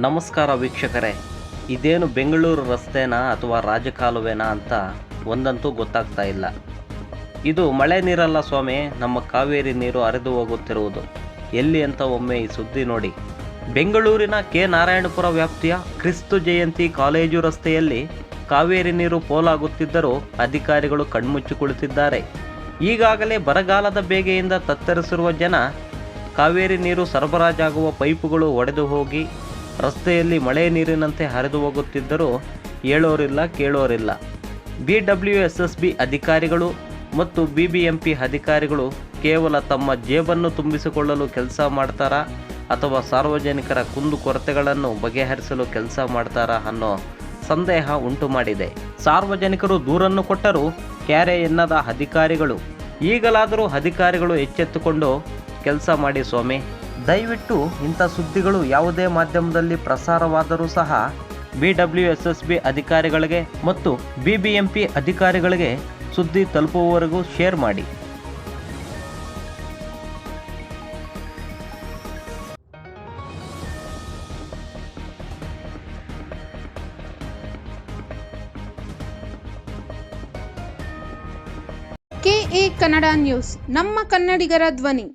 ನಮಸ್ಕಾರ ವೀಕ್ಷಕರೇ. ಇದೇನು ಬೆಂಗಳೂರು ರಸ್ತೆನಾ ಅಥವಾ ರಾಜಕಾಲುವೆನಾ ಅಂತ ಒಂದಂತೂ ಗೊತ್ತಾಗ್ತಾ ಇಲ್ಲ. ಇದು ಮಳೆ ನೀರಲ್ಲ ಸ್ವಾಮಿ, ನಮ್ಮ ಕಾವೇರಿ ನೀರು ಹರಿದು ಹೋಗುತ್ತಿರುವುದು. ಎಲ್ಲಿ ಅಂತ ಒಮ್ಮೆ ಈ ಸುದ್ದಿ ನೋಡಿ. ಬೆಂಗಳೂರಿನ ಕೆ. ನಾರಾಯಣಪುರ ವ್ಯಾಪ್ತಿಯ ಕ್ರಿಸ್ತು ಜಯಂತಿ ಕಾಲೇಜು ರಸ್ತೆಯಲ್ಲಿ ಕಾವೇರಿ ನೀರು ಪೋಲಾಗುತ್ತಿದ್ದರೂ ಅಧಿಕಾರಿಗಳು ಕಣ್ಮುಚ್ಚಿ ಕುಳಿತಿದ್ದಾರೆ. ಈಗಾಗಲೇ ಬರಗಾಲದ ಬೇಗೆಯಿಂದ ತತ್ತರಿಸಿರುವ ಜನ ಕಾವೇರಿ ನೀರು ಸರಬರಾಜಾಗುವ ಪೈಪುಗಳು ಒಡೆದು ಹೋಗಿ ರಸ್ತೆಯಲ್ಲಿ ಮಳೆ ನೀರಿನಂತೆ ಹರಿದು ಹೋಗುತ್ತಿದ್ದರೂ ಹೇಳೋರಿಲ್ಲ, ಕೇಳೋರಿಲ್ಲ. B W S S B ಅಧಿಕಾರಿಗಳು ಮತ್ತು ಬಿ ಬಿ ಎಂ ಪಿ ಅಧಿಕಾರಿಗಳು ಕೇವಲ ತಮ್ಮ ಜೇಬನ್ನು ತುಂಬಿಸಿಕೊಳ್ಳಲು ಕೆಲಸ ಮಾಡ್ತಾರಾ ಅಥವಾ ಸಾರ್ವಜನಿಕರ ಕುಂದುಕೊರತೆಗಳನ್ನು ಬಗೆಹರಿಸಲು ಕೆಲಸ ಮಾಡ್ತಾರಾ ಅನ್ನೋ ಸಂದೇಹ ಉಂಟು ಮಾಡಿದೆ. ಸಾರ್ವಜನಿಕರು ದೂರನ್ನು ಕೊಟ್ಟರೂ ಕ್ಯಾರೆ ಎನ್ನದ ಅಧಿಕಾರಿಗಳು ಈಗಲಾದರೂ ಅಧಿಕಾರಿಗಳು ಎಚ್ಚೆತ್ತುಕೊಂಡು ಕೆಲಸ ಮಾಡಿ ಸ್ವಾಮಿ. ದಯವಿಟ್ಟು ಇಂಥ ಸುದ್ದಿಗಳು ಯಾವುದೇ ಮಾಧ್ಯಮದಲ್ಲಿ ಪ್ರಸಾರವಾದರೂ ಸಹ B W S S B ಅಧಿಕಾರಿಗಳಿಗೆ ಮತ್ತು ಬಿ ಬಿ ಎಂ ಪಿ ಅಧಿಕಾರಿಗಳಿಗೆ ಸುದ್ದಿ ತಲುಪುವವರೆಗೂ ಶೇರ್ ಮಾಡಿ. ಕೆಎ ಕನ್ನಡ ನ್ಯೂಸ್, ನಮ್ಮ ಕನ್ನಡಿಗರ ಧ್ವನಿ.